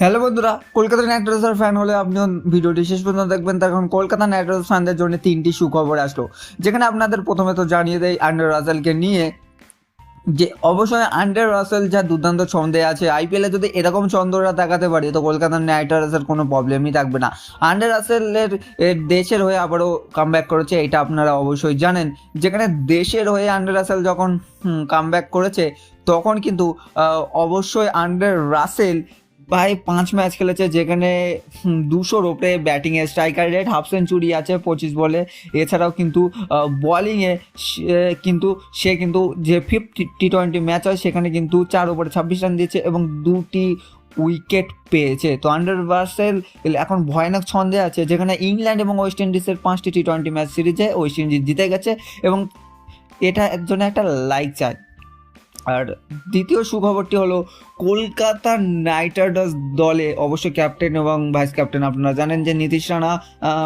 Hello বন্ধুরা, Kolkata night রাইডার্সের fan হলে আপনি ভিডিওটি শেষ পর্যন্ত দেখবেন। তখন কলকাতা নাইট রাইডার্স ফ্যানদের জন্য তিনটি সুখবর আসলো। যেখানে আপনাদের প্রথমে তো জানিয়ে দেয় আন্ডার রাসেলকে নিয়ে যে অবশ্যই আন্ডার রাসেল যা দুর্দান্ত ছন্দে আছে আইপিএলে যদি এরকম ছন্দরা দেখাতে পারে, তো কলকাতার নাইট রাইডার্সের কোনো প্রবলেমই থাকবে না। আন্ডার রাসেলের দেশের হয়ে আবারও কামব্যাক করেছে, এটা আপনারা অবশ্যই জানেন। যেখানে দেশের হয়ে আন্ডার রাসেল যখন কামব্যাক করেছে, তখন কিন্তু অবশ্যই আন্ডার রাসেল ভাই পাঁচ ম্যাচ খেলেছে যেখানে দুশোর ওপরে ব্যাটিংয়ে স্ট্রাইকার রেট, হাফ সেঞ্চুরি আছে পঁচিশ বলে। এছাড়াও কিন্তু বলিংয়ে কিন্তু, সে কিন্তু যে ফিফথ টি টোয়েন্টি ম্যাচ হয়, সেখানে কিন্তু চার ওপরে ছাব্বিশ রান দিয়েছে এবং দুটি উইকেট পেয়েছে। তো আন্ডার ভার্সেল, এখন ভয়ানক ছন্দে আছে, যেখানে ইংল্যান্ড এবং ওয়েস্ট ইন্ডিজের পাঁচটি টি টোয়েন্টি ম্যাচ সিরিজে ওয়েস্ট ইন্ডিজ জিতে গেছে এবং এটা জন্য একটা লাইক চাই আর দ্বিতীয় সুখবরটি হলো, কলকাতা নাইট রাইডার্স দলে অবশ্য ক্যাপ্টেন এবং ভাইস ক্যাপ্টেন আপনারা জানেন যে নীতিশ রানা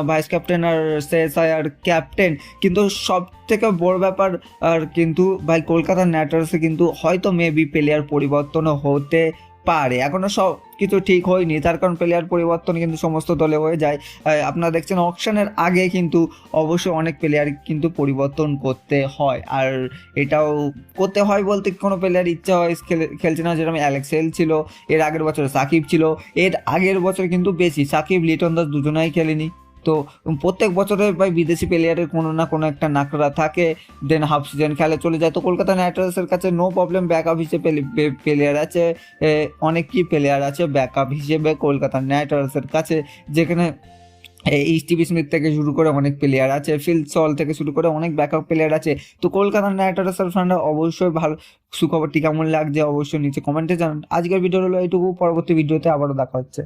ভাইস ক্যাপ্টেন আর শেষ আর ক্যাপ্টেন কিন্তু সব থেকে বড় ব্যাপার, আর কিন্তু ভাই কলকাতা নাইট রাইডার্সে কিন্তু হয়তো মেবি প্লেয়ার পরিবর্তনও হতে পারে। এখনও সব কিছু ঠিক হয়নি। তার কারণ প্লেয়ার পরিবর্তন কিন্তু সমস্ত দলে হয়ে যায়। আপনারা দেখছেন অকশনের আগে কিন্তু অবশ্যই অনেক প্লেয়ার কিন্তু পরিবর্তন করতে হয়। আর এটাও করতে হয় বলতে কোনো প্লেয়ার ইচ্ছা হয় খেলে- খেলছে না। যেরকম অ্যালেক্সেল ছিল, এর আগের বছর সাকিব ছিল, এর আগের বছর কিন্তু বেশি। সাকিব, লিটন দাস দুজনাই খেলেনি। তো প্রত্যেক বছরে ভাই বিদেশি প্লেয়ারের কোনো না কোনো একটা নাকড়া থাকে দেন হাফ সিজন খেলে চলে যায়। তো কলকাতা নাইট রাইডার্সের কাছে নো প্রবলেম ব্যাকআপ হিসেবে প্লেয়ার আছে এ, অনেক কি প্লেয়ার আছে ব্যাকআপ হিসেবে কলকাতা নাইট রাইডার্সের কাছে যেখানে এইচ টিভি স্মিথ থেকে শুরু করে অনেক প্লেয়ার আছে ফিল সল থেকে শুরু করে অনেক ব্যাকআপ প্লেয়ার আছে। তো কলকাতা নাইট রাইডার্সের ফ্যানরা অবশ্যই ভালো সুখবরটি কেমন লাগছে অবশ্যই নিচে কমেন্টে জানান। আজকের ভিডিও হলো এইটুকু পরবর্তী ভিডিওতে আবারও দেখা হচ্ছে।